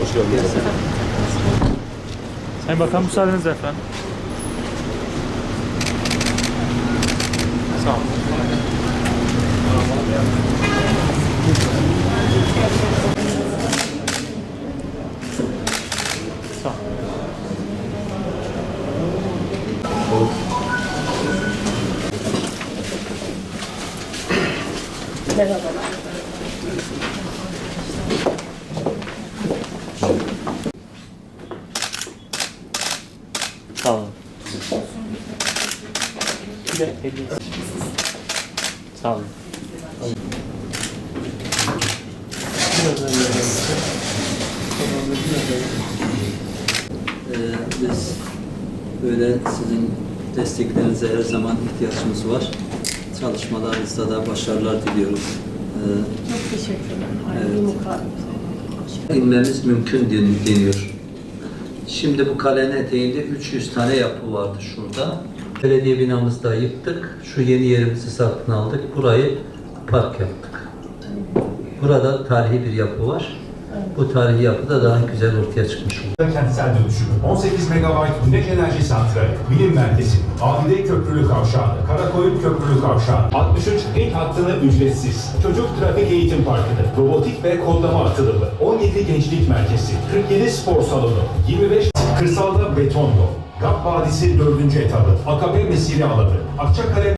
Hoş geldiniz. Sayın Bakan müsaadenizle efendim. Sağ olun. Sağ olun. Merhabalar. Sağ olun. Bir de hediye. Sağ olun. Ee, biz böyle sizin desteklerinize her zaman ihtiyacımız var. Çalışmalarınızda da başarılar diliyoruz. Ee, Çok teşekkürler. Evet. Hayırlı mukavele. İnmemiz mümkün den- deniyor. Şimdi bu kalenin eteğinde 300 tane yapı vardı şurada. Belediye binamızı da yıktık. Şu yeni yerimizi satın aldık. Burayı park yaptık. Burada tarihi bir yapı var. Bu tarihi yapı da daha güzel ortaya çıkmış oldu. Kentsel dönüşüm, 18 megabayt güneş enerji santrali, bilim merkezi, Abide Köprülü Kavşağı, Karakoyun Köprülü Kavşağı, 63 ilk hattını ücretsiz, çocuk trafik eğitim parkını, robotik ve kodlama atılımı, 17 gençlik merkezi, 47 spor salonu, 25 kırsalda beton yol, GAP Vadisi 4. etabı, Akabe Mesire alanı, Akçakale